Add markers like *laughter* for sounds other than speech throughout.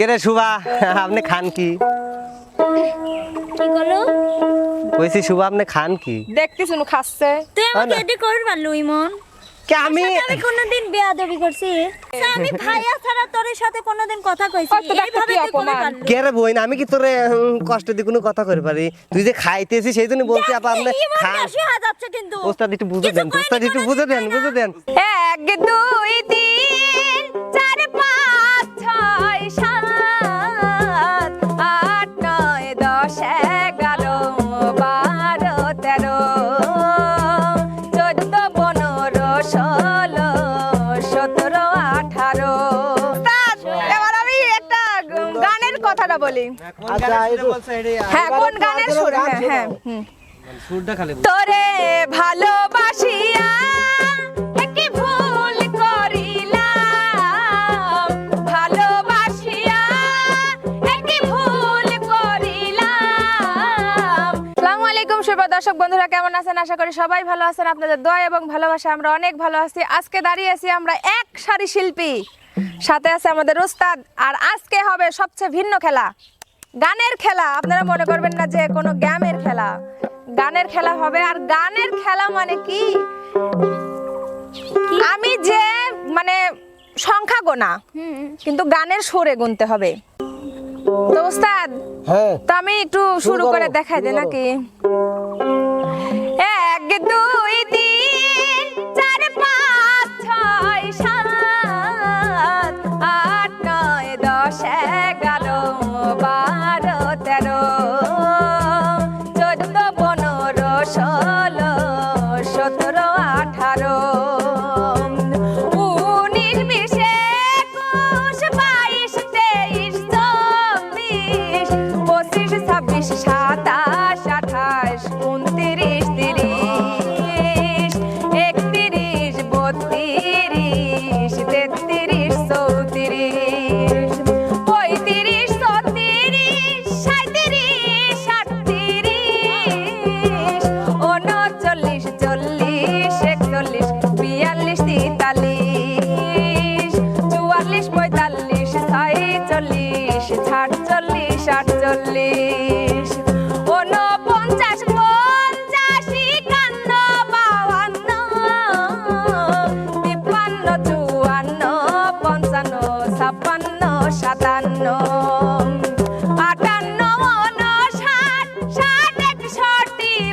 কেরে শুভা? আপনি খান কি? কি করল? কইছি শুভা আপনি খান কি? দেখতে শুনু খাচ্ছে। তুই আমাকে না। ইমন। কে আমি? আমি কোনোদিন বেয়াদবি করছি। আচ্ছা, আমি ভাইয়া ছাড়া তোর সাথে কোনোদিন কথা কইছি। এইভাবে তুই করে অপমান। পারলু। কে রে বইন আমি কি তোরে কষ্ট দিয়ে কোনো কথা করে পারি? তুই যে খাইতেছিস সেই জন্য বলছি আপা আপনি খান। যাচ্ছে কিন্তু। ওস্তাদ একটু বুঝে দেন ওস্তাদ একটু বুঝে দেন বুঝে দেন। এক দুই তিন। বলি। হ্যাঁ কোন গানের সুর? হ্যাঁ হ্যাঁ সুরটা খালি তোরে ভালোবাসিয়া কি ভুল করিলাম। ভালোবাসিয়া কি ভুল করিলাম। আসসালামু আলাইকুম শুভ দর্শক বন্ধুরা কেমন আছেন? আশা করি সবাই ভালো আছেন। আপনাদের দোয়া এবং ভালোবাসা আমরা অনেক ভালো আছি। আজকে দাঁড়িয়ে আছি আমরা এক সারি শিল্পী। সাথে আছে আমাদের উস্তাদ আর আজকে হবে সবচেয়ে ভিন্ন খেলা। গানের খেলা আপনারা মনে করবেন না যে কোনো গ্যামের খেলা। গানের খেলা হবে আর গানের খেলা মানে কি? আমি যে মানে সংখ্যা গোনা কিন্তু গানের সুরে গুনতে হবে। তো ওস্তাদ হ্যাঁ। তো আমি একটু শুরু করে দেখাই দে নাকি? এক দুই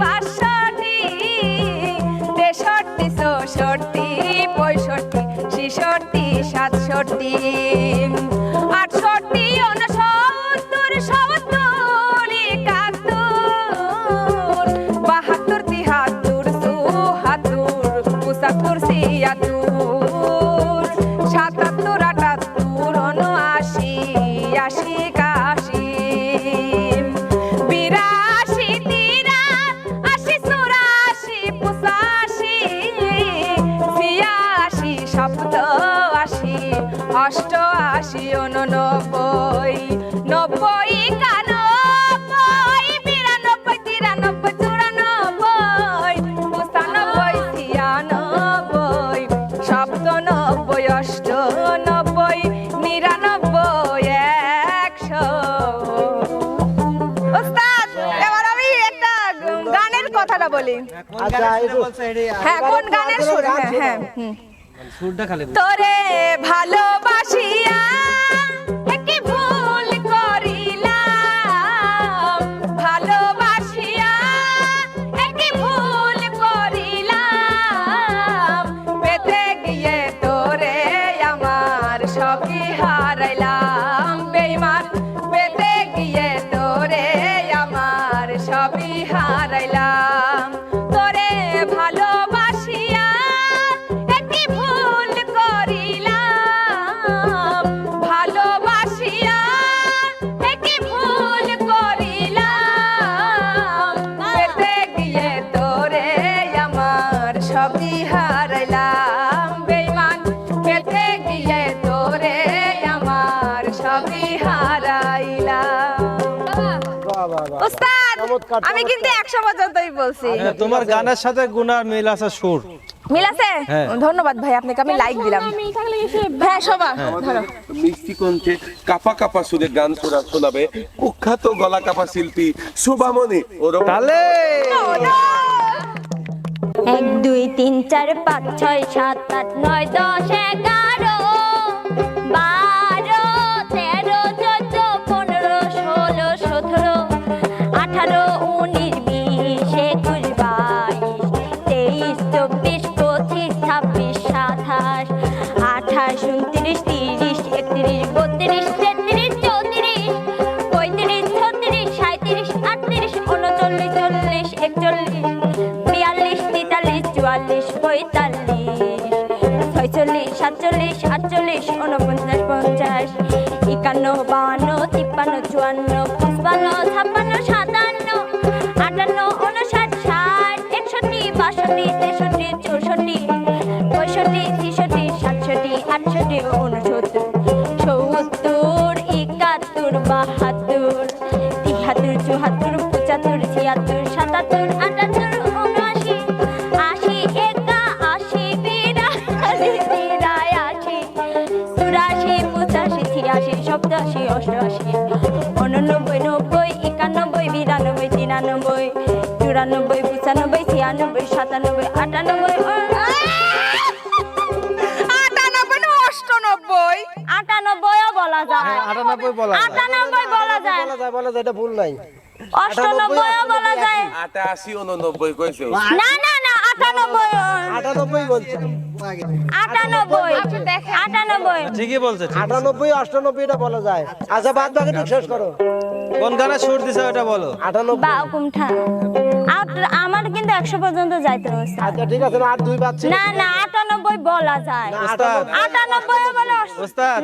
বাষট্টি তেষট্টি চৌষট্টি পঁয়ষট্টি ছিষট্টি সাতষট্টি। অষ্টআশি উননব্বই নব্বই একানব্বই বিরানব্বই তিরানব্বই চুরানব্বই। পঁচানব্বই ছিয়ানব্বই। সপ্তানব্বই অষ্টানব্বই নিরানব্বই একশো। কথাটা বলি। হ্যাঁ কোন গানের সুর? হ্যাঁ হ্যাঁ তোরে ভালোবাসিয়া আমি কিন্তু একশো পর্যন্তই বলছি। হ্যাঁ, তোমার গানের সাথে গুনার মিল আছে সুর। মিল আছে? ধন্যবাদ ভাই আপনাকে আমি লাইক দিলাম। হ্যাঁ শোভা ধরো। মিষ্টি কণ্ঠে কাপা কাপা সুরে গান শোনা শোনাবে কুখ্যাত গলা কাপা শিল্পী শোভামণি ওরকম তাহলে এক দুই তিন চার পাঁচ ছয় সাত আট নয় দশ এগারো। বত্রিশ তেত্রিশ, চৌত্রিশ, পঁয়ত্রিশ, ছত্রিশ সাঁত্রিশ আটত্রিশ, উনচল্লিশ, চল্লিশ, একচল্লিশ, বিয়াল্লিশ, তেতাল্লিশ, চুয়াল্লিশ, পঁয়তাল্লিশ, ছয়চল্লিশ, সাতচল্লিশ, আটচল্লিশ উনপঞ্চাশ পঞ্চাশ, একান্ন, বাহান্ন, তিপ্পান্ন, চুয়ান্ন, পঁচপান্ন, ছাপ্পান্ন, সাতান্ন, আটান্ন উনষাট ষাট, একষট্টি, বাষট্টি, তেষট্টি, চৌষট্টি, পঁয়ষট্টি, ছেষট্টি, সাতষট্টি, আটষট্টি সপ্তাশি অষ্টআশি। উননব্বই নব্বই একানব্বই বিরানব্বই তিরানব্বই চুরানব্বই পঁচানব্বই ছিয়ানব্বই সাতানব্বই আটানব্বই আটানব্বই না বলা যায়। আটানব্বই বলা যায়। আটানব্বই বলা যায়। বলা যায় বলা যায় এটা ভুল নাই। অষ্টানব্বইও বলা যায়। 88 89 কইছো না না না আটানব্বই। আটানব্বই বলছে। আটানব্বই। আটানব্বই ঠিকই বলছে ঠিক। আটানব্বই অষ্টানব্বই এটা বলা যায়। আচ্ছা বাদ বাকি ঠিক শেষ করো। কোন গানে সুর দিছো ওটা বলো। আটানব্বই। বা কুমঠা আট- আমার কিন্তু একশো পর্যন্ত যাইতে আচ্ছা ঠিক আছে আর দুই পাচ্ছি না না আটানব্বই বলা যায়। আটানব্বই বলে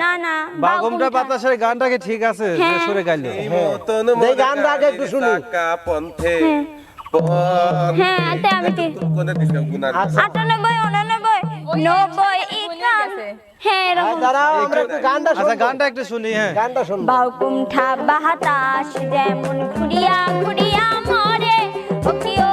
না না বাগুমটা। বাতাসের গানটা কি ঠিক আছে? হ্যাঁ। সুরে গাইলো। এই গানটা আগে একটু শুনি। পন্থে হ্যাঁ। আমি কি আটানব্বই উনানব্বই নব্বই হ্যাঁ গানটা আচ্ছা গানটা একটু শুনি হ্যাঁ। গানটা বাহাতাস যেমন ঘুরিয়া ঘুরিয়া মরে ও কি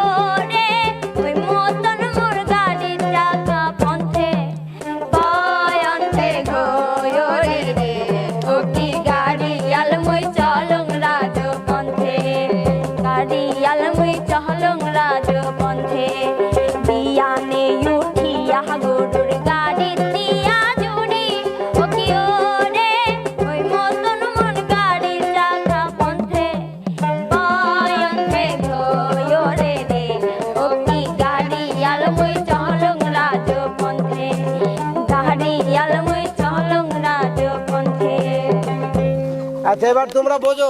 আচ্ছা এবার তোমরা বোঝো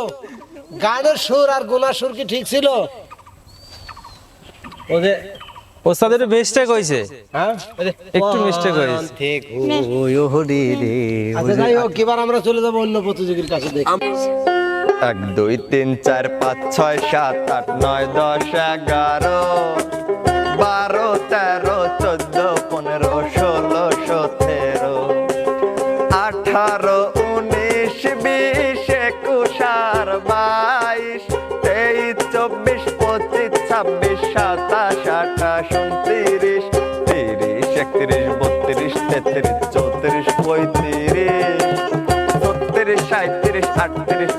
গানের সুর আর গুনার সুর কি ঠিক ছিল? ওদের ওস্তাদ একটু মিস্টেক হয়েছে। হ্যাঁ? একটু মিস্টেক হয়েছে। ঠিক রে আচ্ছা যাই হোক এবার আমরা চলে যাব অন্য প্রতিযোগীর কাছে দেখি। এক দুই তিন চার পাঁচ ছয় সাত আট নয় দশ এগারো বারো তেরো আর বাইশ, তেইশ, চব্বিশ, পঁচিশ, ছাব্বিশ, সাতাশ, আঠাশ, উনত্রিশ, তিরিশ, একত্রিশ, বত্রিশ, তেত্রিশ, চৌত্রিশ, পঁয়ত্রিশ বত্রিশ সাঁত্রিশ আটত্রিশ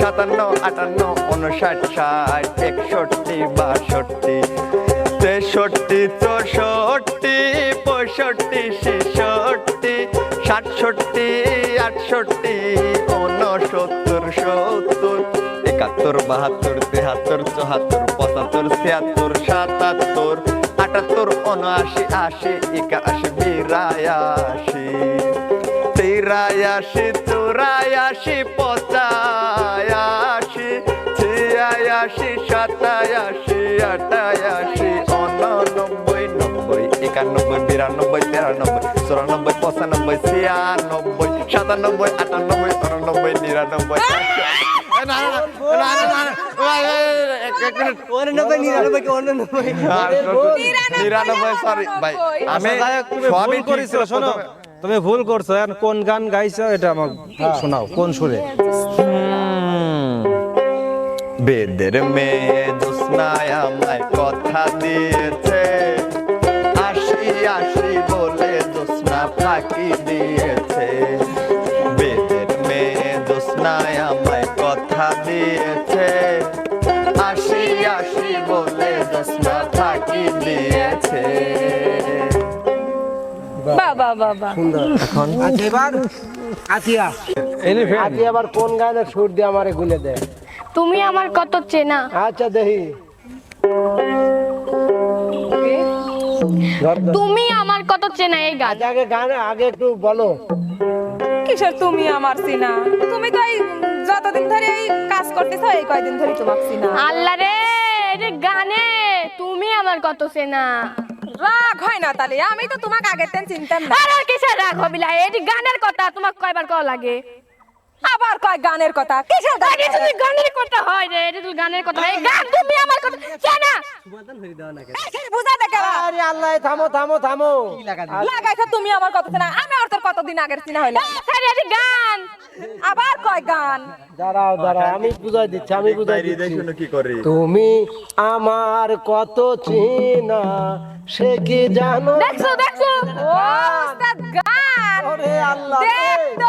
সাতান্ন, আটান্ন, উনষাট, ষাট, একষট্টি, বাষট্টি, তেষট্টি, চৌষট্টি, পঁয়ষট্টি, ছেষট্টি, সাতষট্টি, আটষট্টি উনসত্তর সত্তর, একাত্তর, বাহাত্তর, তেহাত্তর, চুহাত্তর, পঁচাত্তর, ছিয়াত্তর, সাতাত্তর, আটাত্তর উনআশি আশি, একাশি, বিরাশি। তিরাশি চুরাশি পঁচাশি ছিয়াশি সাতাশি আটাশি উননব্বই নব্বই একানব্বই বিরানব্বই তিরানব্বই চুরানব্বই পঁচানব্বই ছিয়ানব্বই সাতানব্বই আটানব্বই উননব্বই নিরানব্বই না না না না না না এক- এক মিনিট। নিরানব্বই নিরানব্বই অন্যানব্বই নিরানব্বই সরি ভাই আমি আচ্ছা, যাই হোক, তুমি সবই ভুল ঠিক করেছ ছিল শোনো। তুমি ভুল করছ, এখন কোন গান গাইছো এটা আমাকে শোনাও, কোন সুরে? বেদের মেয়ে জোসনায় আমায় কথা দিয়েছে। আসি আসি বলে জোসনা ফাঁকি দিয়েছে। বাবা বাবা। আচ্ছা এবার আতিয়া। আতিয়া আবার কোন গানের সুর দিয়ে আমারে গুলে দেয় তুমি আমার কত চেনা। আচ্ছা দেখি। তুমি আমার কত চেনা এই গান। আচ্ছা, আগে গান আগে একটু বলো। কিসের তুমি আমার সিনা তুমি তো এই যতদিন ধরে এই কাজ করতেছো এই কয়দিন ধরে তোমার সিনা আল্লাহ রে গানে তুমি আমার কত চেনা। রাগ হয় না তাহলে? আমি তো তোমাকে আগের দিন চিনতাম না। আর কিসের রাগ হবিলা? এটি গানের কথা তোমাকে কয়বার কল লাগে? আবার কয় গানের কথা? কিসের গান আরে তুমি গানের কথা হয় রে এটা তুমি গানের কথা এই গান তুমি আমার কথা চেনা বুঝা দেখে আরে আল্লাহ থামো থামো থামো। লাগাইছো তুমি আমার কথা চিনা আমি আর তোর কতদিন আগের চিনা হইল আরে এটি গান। আবার কয় গান? দাঁড়াও দাঁড়াও আমি বুঝাই দিচ্ছি আমি বুঝাই দিচ্ছি। কি করে। তুমি আমার কত চিনা সে কি জানো? দেখছ দেখছ। ও উস্তাদ গান। ওরে আল্লাহ রে। দেখতো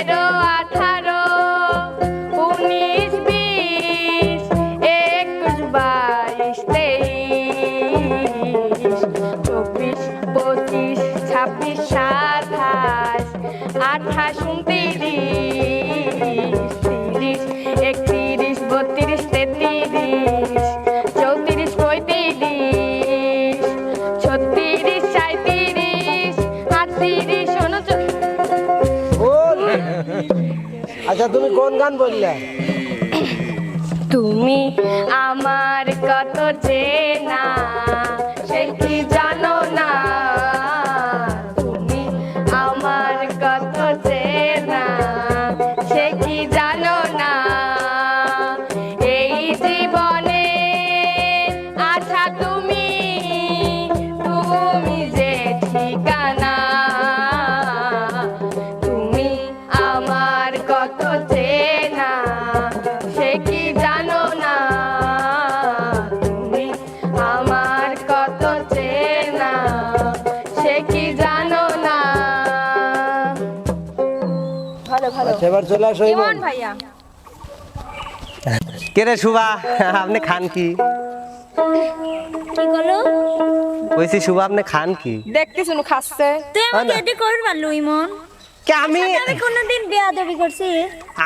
সতেরো আচ্ছা তুমি কোন গান বললে? তুমি আমার কত জানো না? আমার সে কি জানো না? যে ঠিকানা, তুমি আমার কত আচ্ছা চলে আসো ইমন ভাইয়া। কে রে শুভা? আপনি খান কি? কি করল? কইছি শুভা আপনি খান কি? দেখতে শুনো খাচ্ছে। তুই আমাকে করবার লুইমন কে আমি আমি কোনদিন বিয়া দাবি করছি।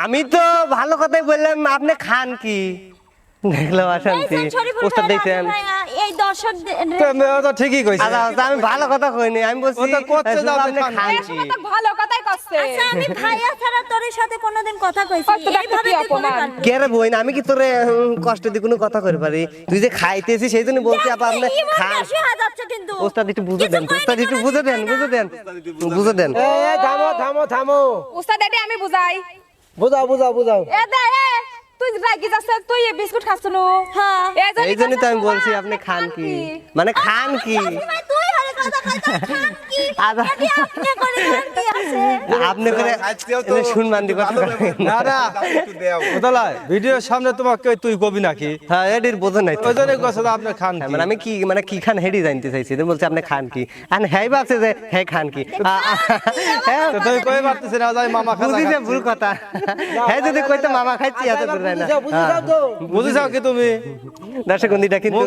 আমি তো ভালো কথাই বললাম আপনি খান কি? দেখলাম অশান্তি ওস্তাদ দেখছেন এই দর্শক তো ঠিকই কইছে। আচ্ছা আচ্ছা, আমি ভালো কথা কইনি আমি বলছি ও করছে শুভা, আপনি আপনি কি ভালো কথাই করছে আচ্ছা আমি *laughs* ভাইয়া ছাড়া তোর সাথে কোনোদিন কথা কইছি। এইভাবে তুই করে অপমান। পারবি? কে আমি কি তোরে কষ্ট দিয়ে কোনো কথা করে পারি? তুই যে খাইতেছিস সেই জন্য বলছি আপা আপনি খান। কিন্তু। ওস্তাদ একটু বুঝে দেন ওস্তাদ একটু বুঝে দেন বুঝে দেন। বুঝে দেন। থামো থামো থামো। এটি আমি বুঝাই। বুঝাও বুঝাও বুঝাও। এ দে এ। তুই রাগি যাচ্ছে তুই এই বিস্কুট খাচ্ছ নু হ্যাঁ। এই জন্য তো আমি বলছি আপনি খান কি? মানে খান কি? *laughs* আপনি করে খান কি আছে আপনি করে আজকেও তো এনে শুনবান দি কথা ভালো ব্যবহার না না। একটু দেও। কোথায় ভিডিওর সামনে তোমাকে তুই কবি নাকি? হ্যাঁ বোঝো নাই তো। ওই জন্য কথা আপনি খান হ্যাঁ, মানে আমি কি মানে কি খান হেডি জানতে চাইছি তো বলছি আপনি খান কি আর হ্যাঁ ভাবছে যে হ্যাঁ। খান কি হ্যাঁ তো কই না যাই মামা। ভুল কথা। হ্যাঁ যদি কইতে মামা খাইছি এত করে না। বুঝে যাও বুঝে যাও তো বুঝিছাও কি তুমি? দর্শক বন্ধুটা কিন্তু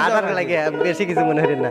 হাজার লাগে বেশি কিছু মনে হয় না।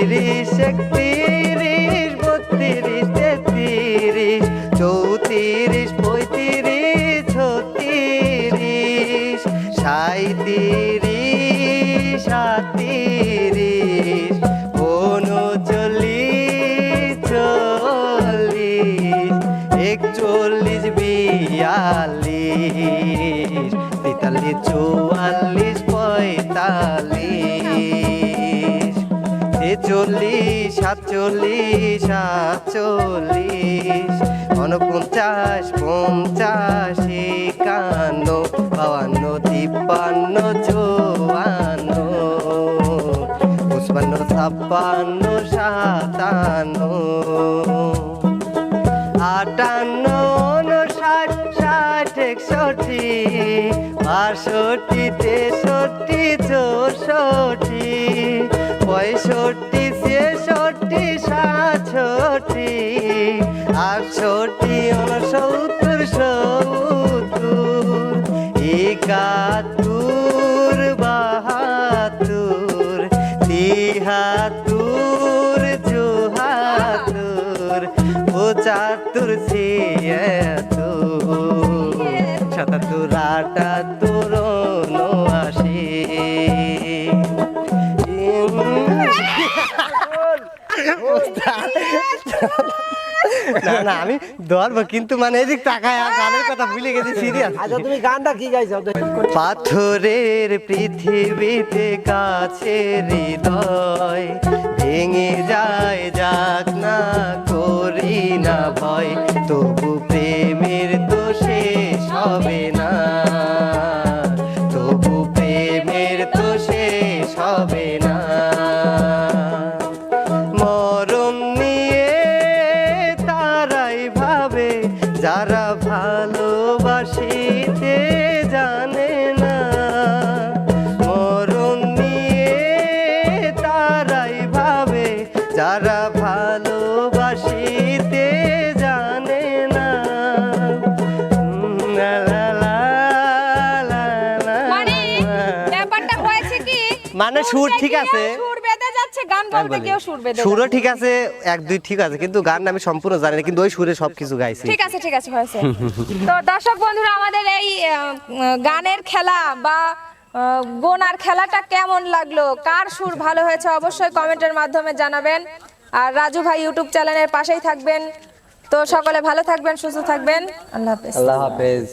তিরিশ একত্রিশ বত্রিশ তেত্রিশ চৌত্রিশ পঁয়ত্রিশ ছত্রিশ সাঁত্রিশ সাঁত্রিশ উনচল্লিশ চল্লিশ একচল্লিশ বিয়াল্লিশ তেতাল্লিশ সাতচল্লিশ সাতচল্লিশ, উনপঞ্চাশ, পঞ্চাশ, একান্ন বাউান্ন তিপ্পান্ন, চুয়ান্ন, পঁচপান্ন, ছাপ্পান্ন, সাতান্ন, আটান্ন ষাট ষাট, একষট্টি, বাষট্টি, তেষট্টি, চৌষট্টি, পঁয়ষট্টি ছেষট্টি সাতষট্টি আটষট্টি উনসত্তর সত্তর একাত্তর না না আমি ধরবো কিন্তু মানে এদিক তাকায় আর গানের কথা ভুলে গেছি সিরিয়াস আচ্ছা তুমি গানটা কি গাইছো? পাথরের পৃথিবীতে কাছে হৃদয় ভেঙে যায় যাক না করি না ভয় তবু মানে সুর ঠিক আছে। সুর বেঁধে যাচ্ছে গান বলতে বলি, সুর বেঁধে সুরও ঠিক আছে এক দুই ঠিক আছে কিন্তু গান আমি সম্পূর্ণ জানি না কিন্তু ওই সুরে সবকিছু গাইছি। ঠিক আছে ঠিক আছে হয়েছে। তো দর্শক বন্ধুরা আমাদের এই গানের খেলা বা গোনার খেলাটা কেমন লাগল? কার সুর ভালো হয়েছে? অবশ্যই কমেন্টের মাধ্যমে জানাবেন। আর রাজু ভাই ইউটিউব চ্যানেলের পাশেই থাকবেন। তো সকলে ভালো থাকবেন সুস্থ থাকবেন। আল্লাহ হাফেজ। আল্লাহ হাফেজ।